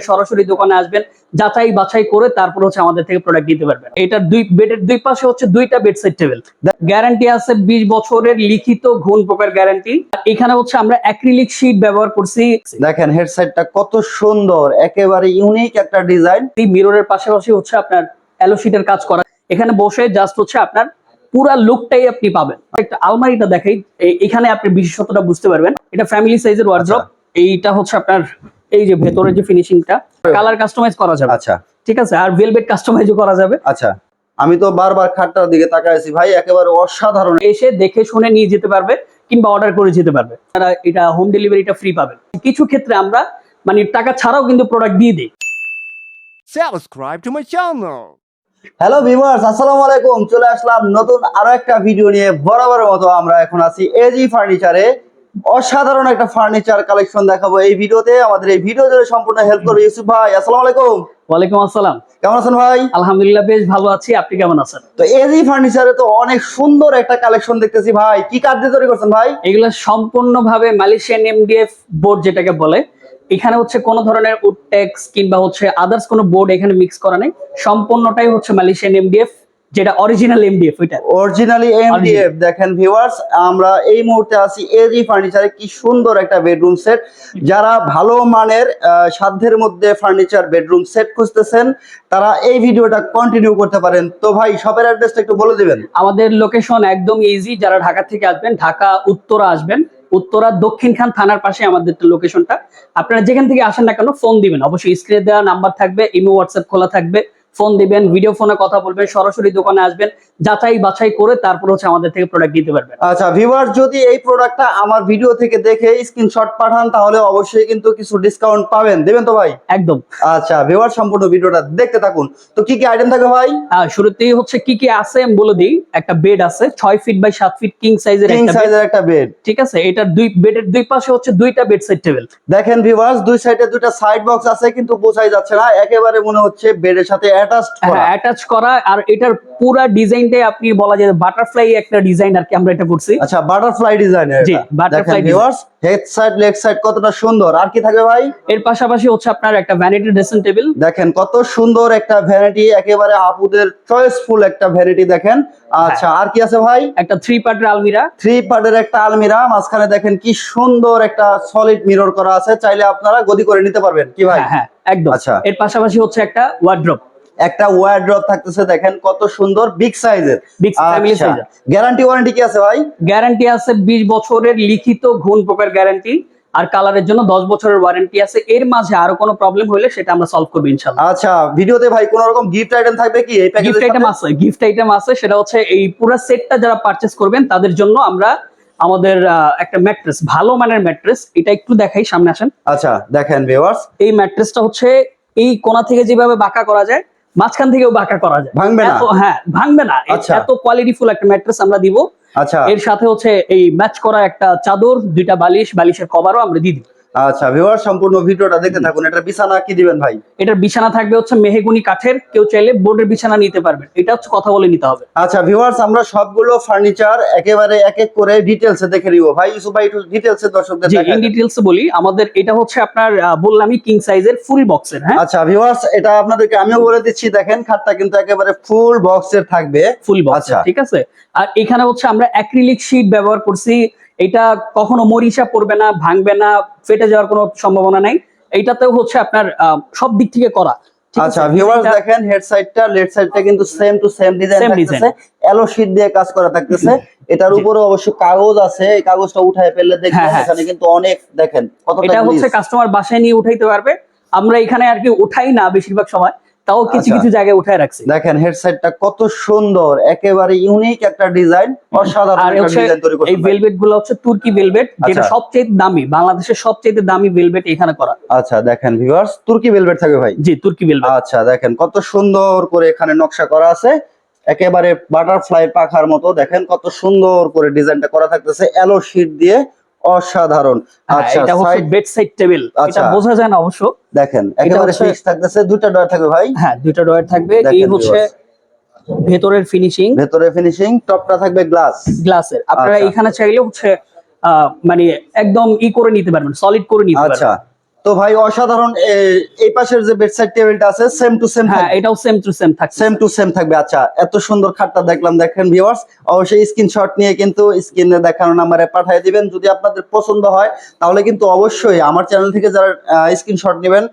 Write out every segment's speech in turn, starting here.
সরাসরি দোকানে আসবেন যাচাই বাছাই করে তারপর হচ্ছে আমাদের থেকে প্রোডাক্ট নিতে পারবেন। এটার দুই বেডের দুই পাশে হচ্ছে দুইটা বেড সেট টেবিল গ্যারান্টি আছে বিশ বছরের লিখিত ঘুণ পোকার গ্যারান্টি এখানে হচ্ছে আমরা অ্যাক্রিলিক শীট ব্যবহার করছি। দেখেন হেডসেটটা কত সুন্দর একেবারে ইউনিক একটা ডিজাইন এই মিররের পাশাপাশি হচ্ছে আপনার অ্যালো শীটের কাজ করা। এখানে বসে জাস্ট হচ্ছে আপনার পুরা লুকটাই আপনি পাবেন। একটা আলমারিটা দেখাই। এখানে আপনি বিশেষত্বটা বুঝতে পারবেন। এটা ফ্যামিলি সাইজের ওয়ার্ড্রপ এইটা হচ্ছে আপনার এই যে ভেতরে যে ফিনিশিংটা কালার কাস্টমাইজ করা যাবে। আচ্ছা। ঠিক আছে? আর ভেলভেট কাস্টমাইজও করা যাবে। আচ্ছা। আমি তো বারবার খাটটার দিকে তাকাই আছি ভাই একেবারে অসাধারণ। এসে দেখে শুনে নিয়ে যেতে পারবে কিংবা অর্ডার করে যেতে পারবে। তারা এটা হোম ডেলিভারিটা ফ্রি পাবেন কিছু ক্ষেত্রে আমরা মানে টাকা ছাড়াও কিন্তু প্রোডাক্ট দিয়ে দিই। Subscribe to my channel. Hello viewers আসসালামু আলাইকুম। চলে আসলাম নতুন আরও একটা ভিডিও নিয়ে। বরাবরের মতো আমরা এখন আছি এজি ফার্নিচারে অসাধারণ একটা ফার্নিচার কালেকশন দেখাবো এই ভিডিওতে। আমাদের এই ভিডিও জুড়ে সম্পূর্ণ হেল্প করবে ইউসুফ ভাই। আসসালামু আলাইকুম। ওয়ালাইকুম আসসালাম। কেমন আছেন ভাই? আলহামদুলিল্লাহ বেশ ভালো আছি। আপনি কেমন আছেন? তো এজি ফার্নিচারে তো অনেক সুন্দর একটা কালেকশন দেখতেছি ভাই। কি কাঠ দিয়ে তৈরি করছেন ভাই? এগুলো সম্পূর্ণভাবে মালয়েশিয়ান এমডিএফ বোর্ড যেটাকে বলে। এখানে হচ্ছে কোনো ধরনের উডটেক্স কিংবা হচ্ছে আদার্স কোনো বোর্ড এখানে মিক্স করা নেই। সম্পূর্ণটাই হচ্ছে মালয়েশিয়ান এমডিএফ যেটা অরিজিনাল এমডিএফ ওইটা। অরিজিনালি এমডিএফ দেখেন ভিউয়ার্স আমরা এই মুহূর্তে আছি এজি ফার্নিচারে কি সুন্দর একটা বেডরুম সেট যারা ভালো মানের সাধ্যের মধ্যে ফার্নিচার বেডরুম সেট খুঁজতেছেন তারা এই ভিডিওটা কন্টিনিউ করতে পারেন। তো ভাই শপের অ্যাড্রেসটা একটু বলে দিবেন। আমাদের লোকেশন একদম ইজি যারা ঢাকা থেকে আসবেন ঢাকা উত্তরা আসবেন উত্তরা দক্ষিণখান থানার পাশে আমাদের লোকেশনটা আপনারা যেখান থেকে আসেন না কেন ফোন দিবেন। অবশ্যই স্ক্রিনে দেওয়া নাম্বার থাকবে ইমো হোয়াটসঅ্যাপ খোলা থাকবে। ফোন দিবেন ভিডিও ফোনে কথা বলবেন সরাসরি দোকানে আসবেন যাচাই বাছাই করে তারপর হচ্ছে আমাদের থেকে প্রোডাক্ট নিতে পারবেন। আচ্ছা ভিউয়ার যদি এই প্রোডাক্টটা আমার ভিডিও থেকে দেখে স্ক্রিনশট পাঠান তাহলে অবশ্যই কিন্তু কিছু ডিসকাউন্ট পাবেন। দেবেন তো ভাই? একদম। আচ্ছা ভিউয়ার সম্পূর্ণ ভিডিওটা দেখতে থাকুন। তো কি কি আইটেম থাকবে ভাই? আহ, শুরুতেই হচ্ছে কি কি আছে আমি বলে দিই। একটা বেড আছে ছয় ফিট বাই সাত ফিট কিং সাইজের কিং একটা bed, সাইজের একটা বেড ঠিক আছে? এটার দুই বেডের দুই পাশে হচ্ছে দুইটা বেড সাইড টেবিল দেখেন ভিউয়ার্স দুই সাইডে দুইটা সাইড বক্স আছে কিন্তু বোঝাই যাচ্ছে না। একেবারে মনে হচ্ছে বেডের সাথে অ্যাটাচড করা। অ্যাটাচ করা আর এটার পুরা ডিজাইনটাই আপনি বলা যায় বাটারফ্লাই একটা ডিজাইন আর কি আমরা এটা করছি। আচ্ছা বাটারফ্লাই ডিজাইনের জি, design। Viewers head side leg side কতটা সুন্দর। আর কি থাকবে ভাই? এর পাশাপাশি হচ্ছে আপনার একটা ভ্যানিটি ড্রেসিং টেবিল দেখেন কত সুন্দর একটা ভ্যানিটি একেবারে আপুদের চয়েসফুল একটা ভ্যানিটি দেখেন। আচ্ছা হ্যাঁ। আর কি আছে ভাই? একটা থ্রি পার্টের আলমিরা। থ্রি পার্টের একটা আলমিরা মাঝখানে দেখেন কি সুন্দর একটা সলিড মিরর করা আছে। চাইলে আপনারা গদি করে নিতে পারবেন। কি ভাই? হ্যাঁ হ্যাঁ একদম। আচ্ছা। এর পাশাপাশি হচ্ছে একটা ওয়ার্ড্রপ একটা ওয়ারড্রপ থাকতেছে দেখেন কত সুন্দর বিগ সাইজের big family size guarantee warranty কি আছে ভাই? গ্যারান্টি আছে বিশ বছরের লিখিত ঘুণ পোকার গ্যারান্টি আর কালারের জন্য দশ বছরের ওয়ারেন্টি আছে। এর মাঝে আরও কোনো প্রবলেম হলে সেটা আমরা সলভ করব ইনশাল্লাহ আচ্ছা ভিডিওতে ভাই কোন রকম গিফট আইটেম থাকবে কি? এই গিফট আইটেম আছে গিফট আইটেম আছে সেটা হচ্ছে এই পুরো সেটটা যারা পারচেস করবেন তাদের জন্য আমরা আমাদের একটা ম্যাট্রেস ভালো মানের ম্যাট্রেস এটা একটু দেখাই সামনে আসেন। আচ্ছা দেখেন ভিউয়ার্স এই ম্যাট্রেসটা হচ্ছে এই কোণা থেকে যেভাবে বাঁকা করা যায় মাঝখান থেকেও বাঁকা করা যায়। ভাঙবে না? হ্যাঁ ভাঙবে না। আচ্ছা। এত কোয়ালিটি ফুল একটা ম্যাট্রেস আমরা দিব। আচ্ছা। এর সাথে হচ্ছে এই ম্যাচ করা একটা চাদর দুইটা বালিশ বালিশের কভারও আমরা দিয়ে দিব। আচ্ছা ভিউয়ার সম্পূর্ণ ভিডিওটা দেখতে থাকুন। এটা বিছানা কি দিবেন ভাই? এটার বিছানা থাকবে হচ্ছে মেহেগুনি কাঠের। কেউ চাইলে বোর্ডের বিছানা নিতে পারবেন। এটা হচ্ছে কথা বলে নিতে হবে। আচ্ছা ভিউয়ার্স আমরা সবগুলো ফার্নিচার একেবারে এক এক করে ডিটেলসে দেখে নিব। ভাই ইউসুফ ভাই একটু ডিটেলসে দর্শকদের জি ইন ডিটেলস বলি আমাদের এটা হচ্ছে আপনার বললামই কিং সাইজের ফুল বক্সের হ্যাঁ? আচ্ছা ভিউয়ার্স এটা আপনাদেরকে আমিও বলে দিচ্ছি। দেখেন খাটটা কিন্তু একেবারে ফুল বক্সের থাকবে। ফুল বক্স আচ্ছা। ঠিক আছে? আর এখানে হচ্ছে আমরা অ্যাক্রিলিক শীট ব্যবহার করছি এটা কখনো মরিচা পড়বে না ভাঙবে না ফেটে যাওয়ার কোনো সম্ভাবনা নাই। এইটাতেও হচ্ছে আপনার সব দিক থেকে করা। আচ্ছা ভিউয়ার্স দেখেন হেড সাইডটা লেফট সাইডটা কিন্তু সেম টু সেম ডিজাইন থাকতেছে। এলো শীট দিয়ে কাজ করা থাকতেছে। এটার জি। উপরে অবশ্য কাগজ আছে এই কাগজটা উঠায় ফেললে হ্যাঁ, হ্যাঁ। এখানে কিন্তু অনেক দেখেন এটা হচ্ছে কাস্টমার বাসায় নিয়ে উঠাইতে পারবে। আমরা এখানে আর কি উঠাই না বেশিরভাগ সময়। তাও কিছু আচ্ছা। কিছু জায়গায় উঠায় রাখছি। দেখেন হেড সাইডটা কত সুন্দর একেবারে ইউনিক একটা ডিজাইন অসাধারণ একটা ডিজাইন তৈরি এই ভেলভেটগুলো হচ্ছে তুর্কি ভেলভেট যেটা আচ্ছা। সবচেয়ে দামি বাংলাদেশের সবচেয়ে দামি ভেলভেট এখানে করা। আচ্ছা দেখেন ভিউয়ার্স তুর্কি ভেলভেট থাকবে ভাই? জি তুর্কি ভেলভেট আচ্ছা দেখেন কত সুন্দর করে এখানে নকশা করা আছে। একেবারে বাটারফ্লাই পাখার মতো দেখেন কত সুন্দর করে ডিজাইনটা করা থাকতেছে এলো শীট দিয়ে অসাধারণ। আচ্ছা এটা হচ্ছে বেড সাইড টেবিল এটা আচ্ছা। বোঝা যায় না অবশ্য। দেখেন একেবারে ফিক্স থাকতেছে দুইটা ডয়ার থাকবে ভাই। হ্যাঁ দুইটা ডয়ার থাকবে। এই হচ্ছে ভেতরের ফিনিশিং ভেতরের ফিনিশিং টপটা থাকবে গ্লাস গ্লাসের আপনারা আচ্ছা। এখানে চাইলে হচ্ছে আহ, মানে একদম ই করে নিতে পারবেন সলিড করে নিতে আচ্ছা। পারবেন। তো ভাই অসাধারণ এই পাশের যে বেডসাইড টেবিলটা আছে সেম টু সেম হ্যাঁ এটাও সেম টু সেম থাকছে সেম টু সেম থাকবে আচ্ছা এত সুন্দর খাটটা দেখলাম দেখেন ভিউয়ার্স অবশ্যই স্ক্রিনশট নিয়ে কিন্তু স্ক্রিনে দেখানো নাম্বারে পাঠিয়ে দিবেন। যদি আপনাদের পছন্দ হয় তাহলে কিন্তু অবশ্যই আমার চ্যানেল থেকে যারা স্ক্রিনশট নেবেন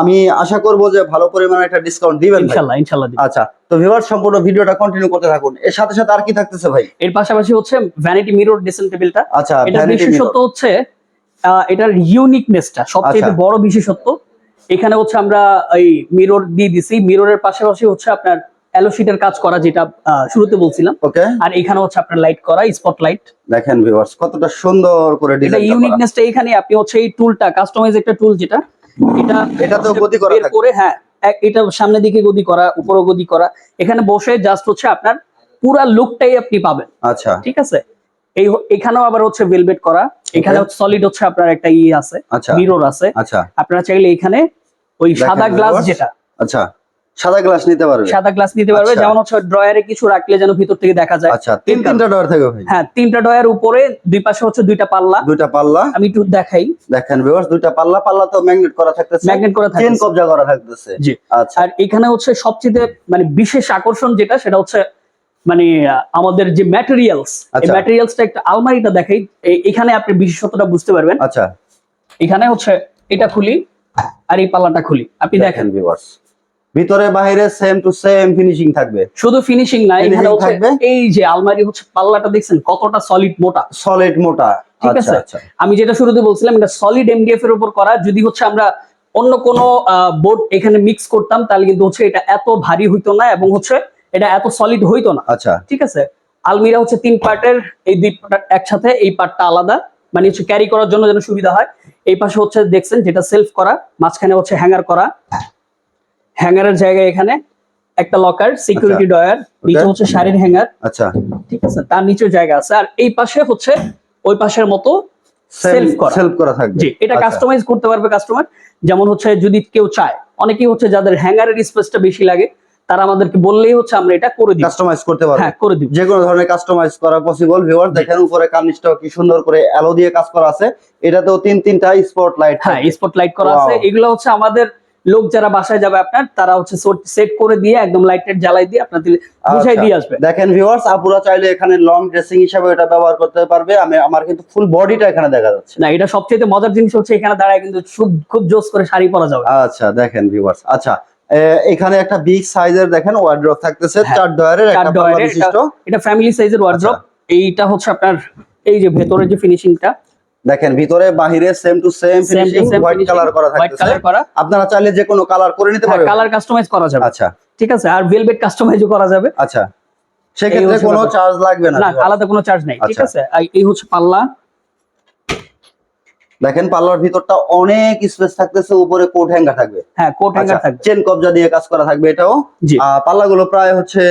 আমি আশা করব যে ভালো পরিমাণে একটা ডিসকাউন্ট দিবেন ভাই। ইনশাল্লাহ ইনশাল্লাহ আচ্ছা তো ভিউয়ার্স সম্পূর্ণ ভিডিওটা কন্টিনিউ করতে থাকুন। এর সাথে সাথে আর কি থাকতেছে ভাই? এর পাশাপাশি হচ্ছে ভ্যানিটি মিরর ড্রেসিং টেবিলটা আচ্ছা এটা mirror। হচ্ছে এটার ইউনিকনেসটা সবচেয়ে আচ্ছা। বড় বিশেষত্ব এখানে হচ্ছে আমরা এই মিরর দিয়ে দিছি। মিররের পাশাপাশি হচ্ছে আপনার অ্যালোশিটের কাজ করা যেটা শুরুতে বলছিলাম। ওকে আর এখানে হচ্ছে আপনার লাইট করা স্পট লাইট দেখেন ভিউয়ার্স কতটা সুন্দর করে ডিজাইন এটা ইউনিকনেসটা এখানে আপনি হচ্ছে এই টুলটা কাস্টমাইজ একটা টুল যেটা এটা এটাতেও গতি করা থাকে। করে হ্যাঁ এটা সামনের দিকে গদি করা উপরে গদি করা। এখানে বসে জাস্ট হচ্ছে আপনার পুরা লুকটাই আপনি পাবেন। আচ্ছা। ঠিক আছে? এই এখানেও আবার হচ্ছে ভেলভেট করা। এখানে সলিড হচ্ছে আপনার একটা ই আছে আচ্ছা। মিরর আছে। আচ্ছা। আপনারা চাইলে এখানে ওই সাদা গ্লাস যেটা। আচ্ছা। সাদা গ্লাস নিতে পারবে। সাদা গ্লাস নিতে পারবে আচ্ছা। যেমন হচ্ছে ড্রয়ারে কিছু রাখলে যেন ভিতর থেকে দেখা যায়। আচ্ছা তিন তিনটা ডর থাকবে ভাই। হ্যাঁ তিনটা ডয়ার উপরে দুই পাশে হচ্ছে দুইটা পাল্লা। দুইটা পাল্লা। আমি একটু দেখাই। দেখেন ভিউয়ার্স দুইটা পাল্লা পাল্লা তো ম্যাগনেট করা থাকতেছে। ম্যাগনেট করা চেন থাকে কবজা করা থাকতেছে। জি। আচ্ছা। আর এখানে হচ্ছে সবচেয়ে মানে বিশেষ আকর্ষণ যেটা সেটা হচ্ছে মানে আমাদের যে ম্যাটেরিয়ালস এই আচ্ছা। ম্যাটেরিয়ালসটা একটা আলমারিটা দেখাই। এখানে আপনি বিশেষত্বটা বুঝতে পারবেন। আচ্ছা। এখানে হচ্ছে এটা খুলি আর এই পাল্লাটা খুলি। আপনি দেখেন ভিউয়ার্স ভিতরে বাইরে সেম টু সেম ফিনিশিং থাকবে। শুধু ফিনিশিং না এখানে থাকবে? এই যে আলমারি হচ্ছে পাল্লাটা দেখছেন কতটা সলিড মোটা। সলিড মোটা। ঠিক আচ্ছা আছে? আচ্ছা। আমি যেটা শুরুতে বলছিলাম এটা সলিড এমডিএফ এর উপর করা। যদি হচ্ছে আমরা অন্য কোনো বোর্ড এখানে মিক্স করতাম তাহলে কিন্তু হচ্ছে এটা এত ভারী হইতো না এবং হচ্ছে এটা এত সলিড হইতো না। আচ্ছা। ঠিক আছে? আলমিরা হচ্ছে তিন পার্টের এই দুই part একসাথে এই পার্টটা আলাদা। মানে হচ্ছে ক্যারি করার জন্য যেন সুবিধা হয়। এই পাশে হচ্ছে দেখছেন যেটা সেলফ করা মাঝখানে হচ্ছে হ্যাঙ্গার করা। হ্যাঙ্গারের জায়গায় এখানে একটা লকার সিকিউরিটি ডয়ার নিচে হচ্ছে শাড়ির হ্যাঙ্গার আচ্ছা। ঠিক আছে? তার নিচেও জায়গা আছে। আর এই পাশে হচ্ছে ওই পাশের মতো সেলফ করা। সেলফ করা থাকবে। জি এটা আচ্ছা। কাস্টমাইজ করতে পারবে কাস্টমার যেমন হচ্ছে যদি কেউ চায় অনেকেই হচ্ছে যাদের হ্যাঙ্গারের স্পেসটা বেশি লাগে তারা আমাদেরকে বললেই হচ্ছে আমরা এটা করে দিই কাস্টমাইজ করতে পারবে। হ্যাঁ করে দিব। যে কোনো ধরনের কাস্টমাইজ করা পসিবল ভিউয়ার দেখেন উপরে কার্নিশটাও কি সুন্দর করে অ্যালো দিয়ে কাজ করা আছে। এটাতেও তিন তিনটা স্পট লাইট হ্যাঁ স্পট লাইট করা আছে। এগুলো হচ্ছে আমাদের লোক যারা বাসায় যাবে আপনার তারা হচ্ছে সেট করে দিয়ে একদম লাইট টাইট জ্বালাই দিয়ে আপনার দিলে বুঝাই আচ্ছা। দিয়ে আসবে। দেখেন ভিউয়ার্স আপুরা চাইলে এখানে লং ড্রেসিং হিসাবে এটা ব্যবহার করতে পারবে। আমি আমার কিন্তু ফুল বডিটা এখানে দেখা যাচ্ছে। না এটা সবচেয়ে মজার জিনিস হচ্ছে এখানে দাঁড়ায় কিন্তু খুব খুব জোস করে শাড়ি পরা যাবে। আচ্ছা দেখেন ভিউয়ার্স আচ্ছা এখানে একটা বিগ সাইজের দেখেন ওয়ার্ড্রপ থাকতেছে হ্যাঁ, চার ডয়ারের একটা পাল্লা বিশিষ্ট। এটা ফ্যামিলি সাইজের ওয়ার্ড্রপ এইটা হচ্ছে আপনার এই যে ভেতরে যে ফিনিশিংটা দেখেন ভিতরে বাহিরে same to same finishing white colour করা থাকতেছে। আপনারা চাইলে যে কোনো কালার করে নিতে পারবেন। কালার কাস্টমাইজ করা যাবে। আচ্ছা। ঠিক আছে আর ভেলভেট কাস্টমাইজও করা যাবে। আচ্ছা। সেক্ষেত্রে কোনো চার্জ লাগবে না না আলাদা কোনো চার্জ নেই। ঠিক আচ্ছা। আছে এই হচ্ছে পাল্লা। দেখেন পার্লার ভিতরটা অনেক স্পেস থাকতেছে উপরে কোট হ্যাঙ্গার থাকবে। হ্যাঁ কোট হ্যাঙ্গার থাকবে। চেন কবজা দিয়ে কাজ করা থাকবে এটাও। পাল্লাগুলো প্রায় হচ্ছে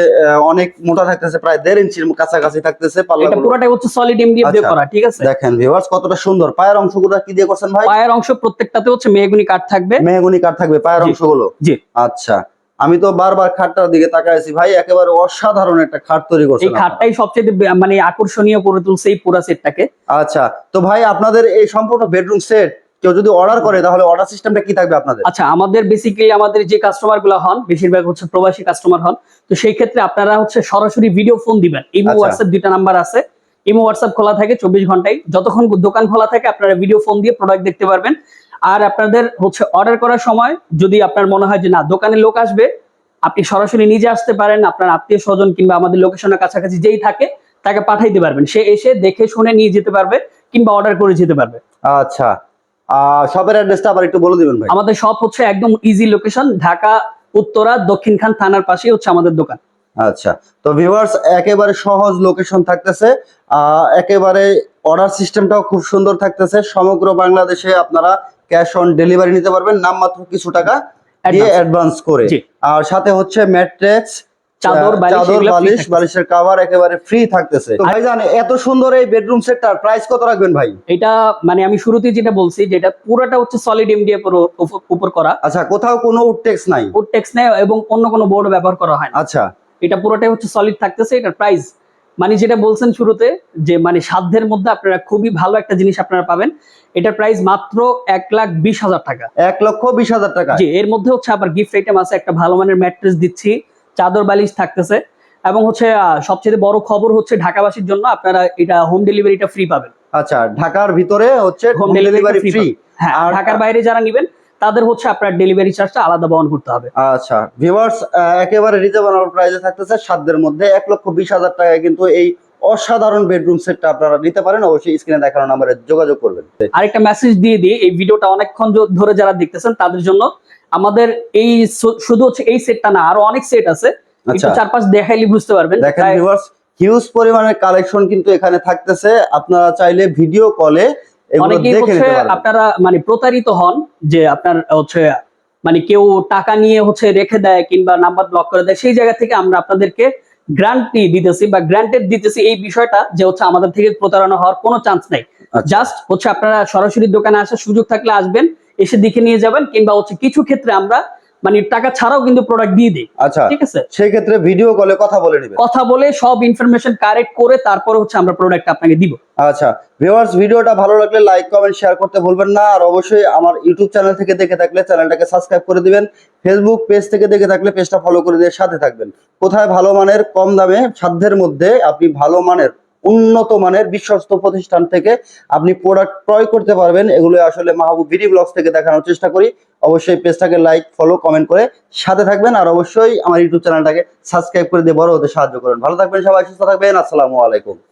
অনেক মোটা থাকতেছে প্রায় দেড় ইঞ্চির কাছাকাছি থাকতেছে এটা পাল্লাগুলো পুরোটাই হচ্ছে সলিড এমডিএফ দিয়ে আচ্ছা। করা ঠিক আছে? দেখেন ভিউয়ার্স কতটা সুন্দর। পায়ের অংশগুলো কি দিয়ে করছেন ভাই? পায়ের অংশ প্রত্যেকটাতে হচ্ছে মেহগুনি কাঠ থাকবে। মেহগুনি কাঠ থাকবে পায়ের অংশগুলো? জি। আচ্ছা। আমি তো বারবার খাটটার দিকে তাকায় আছি। ভাই একেবারে অসাধারণ একটা খাট তৈরি করছে এই খাটটাই সবচেয়ে মানে আকর্ষণীয় করে তুলছে এই পুরা সেটটাকে। আচ্ছা তো ভাই আপনাদের এই সম্পূর্ণ বেডরুম সেট কেউ যদি অর্ডার করে তাহলে অর্ডার সিস্টেমটা কি থাকবে আপনাদের? আচ্ছা আমাদের বেসিক্যালি আমাদের যে কাস্টমারগুলো হন বেশিরভাগ হচ্ছে প্রবাসী কাস্টমার হন তো সেই ক্ষেত্রে আপনারা হচ্ছে সরাসরি ভিডিও ফোন দিবেন। ইমো আচ্ছা। হোয়াটসঅ্যাপ দুইটা নাম্বার আছে। ইমো হোয়াটসঅ্যাপ খোলা থাকে চব্বিশ ঘন্টায়। যতক্ষণ দোকান খোলা থাকে আপনারা ভিডিও ফোন দিয়ে প্রোডাক্ট দেখতে পারবেন। আর আপনাদের হচ্ছে অর্ডার করার সময় যদি আপনার মনে হয় যে না দোকানে লোক আসবে আপনি সরাসরি নিজে আসতে পারেন আপনার আত্মীয় স্বজন কিংবা আমাদের লোকেশনের কাছাকাছি যেই থাকে তাকে পাঠাইতে পারবেন। সে এসে দেখে শুনে নিয়ে যেতে পারবে কিংবা অর্ডার করে যেতে পারবে। আচ্ছা। শপের অ্যাড্রেসটা আবার একটু বলে দিবেন ভাই। আমাদের শপ হচ্ছে একদম ইজি লোকেশন ঢাকা উত্তরা দক্ষিণখান থানার পাশেই হচ্ছে আমাদের দোকান। আচ্ছা। তো ভিউয়ার্স একেবারে সহজ লোকেশন থাকতেছে। আহ, একেবারে অর্ডার সিস্টেমটাও খুব সুন্দর থাকতেছে। সমগ্র বাংলাদেশে আপনারা ক্যাশ অন ডেলিভারি নিতে পারবেন নামমাত্র কিছু টাকা দিয়ে অ্যাডভান্স করে। আর সাথে হচ্ছে ম্যাট্রেক্স চাদর, চাদর বালিশ বালিশের কভার একেবারে ফ্রি থাকতেছে। তো এত সুন্দর এই বেডরুম সেটটার প্রাইস কত রাখবেন ভাই? এটা মানে আমি শুরুতে যেটা বলছি যেটা পুরোটা হচ্ছে সলিড এমডিএফ উপর করা। আচ্ছা কোথাও কোনো উডটেক্স নাই? উড টেক্স নেই এবং অন্য কোনো বোর্ড ব্যবহার করা হয় আচ্ছা। এটা পুরোটাই হচ্ছে সলিড থাকতেছে এটার প্রাইস মানে যেটা বলছেন শুরুতে যে মানে সাধ্যের মধ্যে আপনারা খুবই ভালো একটা জিনিস আপনারা পাবেন। এটার প্রাইস মাত্র এক লাখ বিশ হাজার টাকা। এক লক্ষ বিশ হাজার টাকা। জি এর মধ্যে হচ্ছে আবার গিফট আইটেম আছে একটা ভালো মানের ম্যাট্রেস দিচ্ছি চাদর বালিশ থাকতেছে। এবং হচ্ছে সবচেয়ে বড় খবর হচ্ছে ঢাকাবাসীর জন্য আপনারা এটা হোম ডেলিভারিটা ফ্রি পাবেন। আচ্ছা ঢাকার ভিতরে হচ্ছে হোম ডেলিভারি ফ্রি হ্যাঁ আর- ঢাকার বাইরে যারা নেবেন তাদের হচ্ছে আপনার ডেলিভারি চার্জটা আলাদা বহন করতে হবে। আচ্ছা ভিউয়ার্স একেবারে রিজনেবল প্রাইসে থাকতেছে সাধ্যের মধ্যে। এক লক্ষ বিশ হাজার টাকায় কিন্তু এই অসাধারণ বেডরুম সেটটা আপনারা নিতে পারেন। অবশ্যই স্ক্রিনে দেখানো নাম্বারে যোগাযোগ করবেন। আরেকটা মেসেজ দিয়ে দিই এই ভিডিওটা অনেকক্ষণ ধরে যারা দেখতেছেন তাদের জন্য আমাদের এই শুধু হচ্ছে এই সেটটা না আরও অনেক সেট আছে। আচ্ছা। চারপাশ দেখাইলে বুঝতে পারবেন। দেখেন ভিউয়ার্স হিউজ পরিমাণের কালেকশন কিন্তু এখানে থাকতেছে। আপনারা চাইলে ভিডিও কলে অনেকেই হচ্ছে আপনারা মানে প্রতারিত হন যে আপনার হচ্ছে মানে কেউ টাকা নিয়ে হচ্ছে রেখে দেয় কিংবা নাম্বার ব্লক করে দেয় সেই জায়গা থেকে আমরা আপনাদেরকে গ্রান্টি দিতেছি বা গ্রান্টেড দিতেছি এই বিষয়টা যে হচ্ছে আমাদের থেকে প্রতারণা হওয়ার কোনো চান্স নাই আচ্ছা। জাস্ট হচ্ছে আপনারা সরাসরি দোকানে আসার সুযোগ থাকলে আসবেন এসে দেখে নিয়ে যাবেন কিংবা হচ্ছে কিছু ক্ষেত্রে আমরা মানে টাকা ছাড়াও কিন্তু প্রোডাক্ট দিয়ে দিই আচ্ছা ঠিক আছে? সেই ক্ষেত্রে ভিডিও কলে কথা বলে নেবেন কথা বলে সব ইনফরমেশন কারেক্ট করে তারপরে হচ্ছে আমরা প্রোডাক্ট আপনাকে দিব। আচ্ছা ভিউয়ার্স ভিডিওটা ভালো লাগলে লাইক কমেন্ট শেয়ার করতে ভুলবেন না। আর অবশ্যই আমার ইউটিউব চ্যানেল থেকে দেখে থাকলে চ্যানেলটাকে সাবস্ক্রাইব করে দিবেন। ফেসবুক পেজ থেকে দেখে থাকলে পেজটা ফলো করে দিয়ে সাথে থাকবেন। কোথায় ভালো মানের কম দামে সাধ্যের মধ্যে আপনি ভালো মানের উন্নত মানের বিশ্বস্ত প্রতিষ্ঠান থেকে আপনি প্রোডাক্ট ক্রয় করতে পারবেন। এগুলো আসলে মাহবুব ভিডি ব্লগস থেকে দেখানোর চেষ্টা করি। অবশ্যই পেজটাকে লাইক ফলো কমেন্ট করে সাথে থাকবেন। আর অবশ্যই আমার ইউটিউব চ্যানেলটাকে সাবস্ক্রাইব করে দিয়ে বড় হতে সাহায্য করবেন ভালো থাকবেন সবাই, সুস্থ থাকবেন। আসসালামু আলাইকুম।